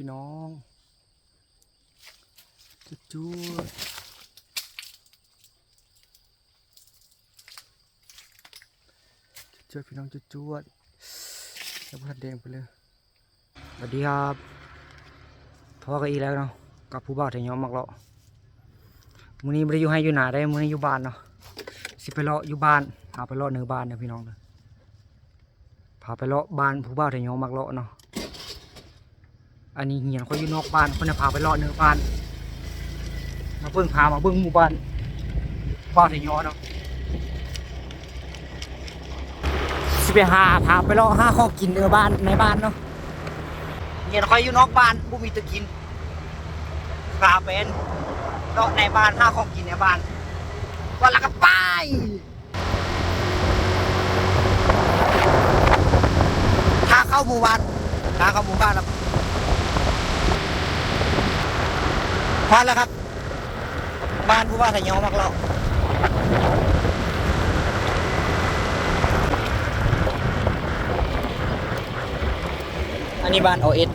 พี่น้องจุดจุดจุดพี่น้องจุดจุดแล้วพัดแดงไปเลยสวัสดีครับพ่อก็อีแล้วเนาะกับผู้บ่าวที่ยอมมักเลาะมื้อนี้ไม่ได้อยู่ให้อยู่หนาได้มื้อนี้อยู่บ้านเนาะสิไปเลาะอยู่บ้านหาไปเลาะเหนือบ้านเนาะพี่น้องเด้อพาไปเลาะบ้านผู้บ่าวที่ยอมมักเลาะเนาะ อันนี้เหียนเขาอยู่นอกบ้านคนจะพาไปเลาะเนื้อบ้าน มาเบิ่งพามาเบิ่งหมู่บ้านบ้านที่ยอเนาะสิไปหาพาไปเลาะหาข้าวกินเนื้อบ้านในบ้านเนาะเหียนเขาอยู่นอกบ้านผู้มีตะกินพาเป็นเลาะในบ้านห้าข้อกินในบ้านวันละก็ไปทางเข้าหมู่บ้านทางเข้าหมู่บ้านแล้ว พอแล้วครับ บ้านผู้ว่าสยองมากเราอันนี้บ้านโอเอส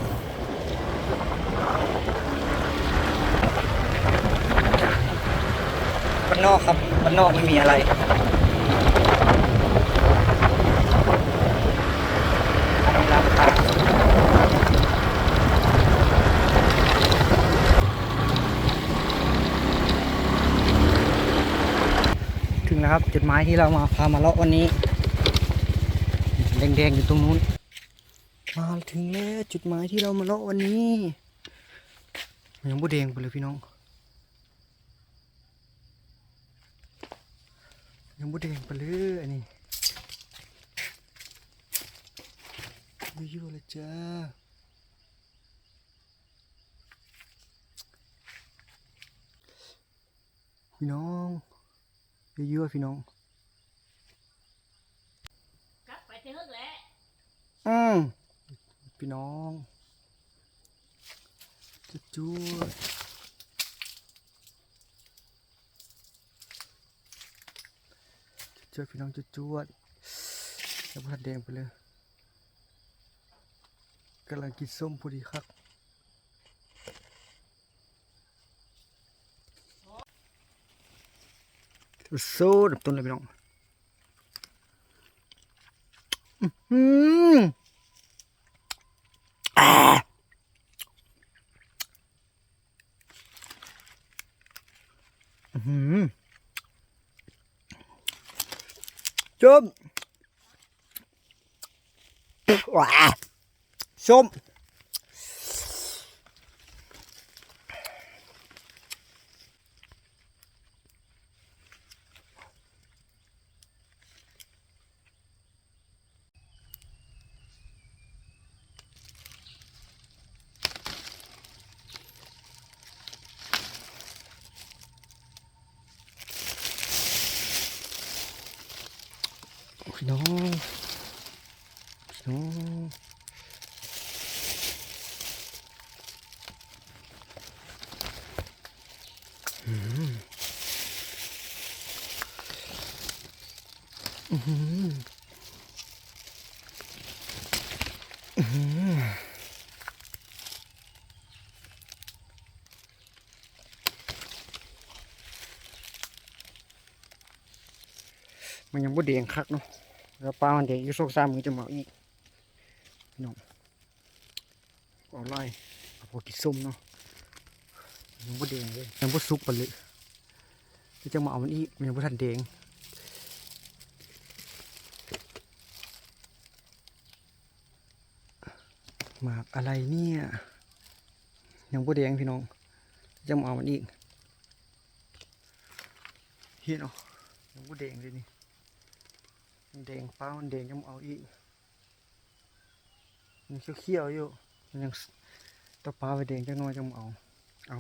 บ้านนอกครับบ้านนอกไม่มีอะไรานค้า ถึงแล้วครับ จุดหมายที่เรามาพามาเลาะวันนี้แดงๆอยู่ตรงนู้นมาถึงแล้วจุดหมายที่เรามาเลาะวันนี้ยังบ่แดงไปเลยพี่น้องยังบ่แดงไปเลยอันนี้ยั่วๆเลยจ้าพี่น้อง เยอะๆพี่น้องกลับไปที่ฮึกแหล้วอืมพี่น้องจุดจุดจุดพี่น้องจุดจุดแล้วพัดแดงไปเลยกำลังกินส้มพอดีครับ โซ่ดับต้นเลยพี่น้องอืมอ่าอื้อหือจุ่มว้าส้ม พี่น้องพี่น้องอืมอืมอืมอหือ มันยังบ่แดงคักเนาะแล้วปลามันแดงอยู่โซกซามมือจะเหมาอีกพี่น้องเอาไล่เอาพวกกินส้มเนาะยังบ่แดงเลยยังบ่สุกไปเลยที่จะมาเอามันอีกมันยังบ่ทันแดงหมากอะไรเนี่ยยังบ่แดงพี่น้องจะมาเอามันอีกเห็นเนาะยังบ่แดงเลยนี่ มันแดงฟ้ามันแดงยังเอาอีกมันเขียวๆอยู่มันยังสตะปลาไปแดงจังน้อยจังเอาเอา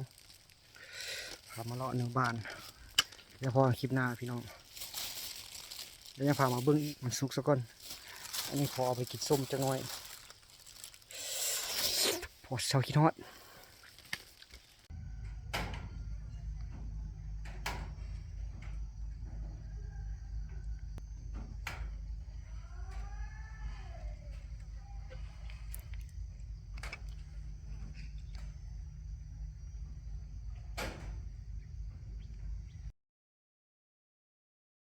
พามาเลาะเนื้อบ้านเดี๋ยวพอคลิปหน้าพี่น้องเดี๋ยวจะพามาเบิ้งอีกมันสุกซะก่อนอันนี้พอเอาไปกินส้มจังน้อยพอเช้าคิดฮอด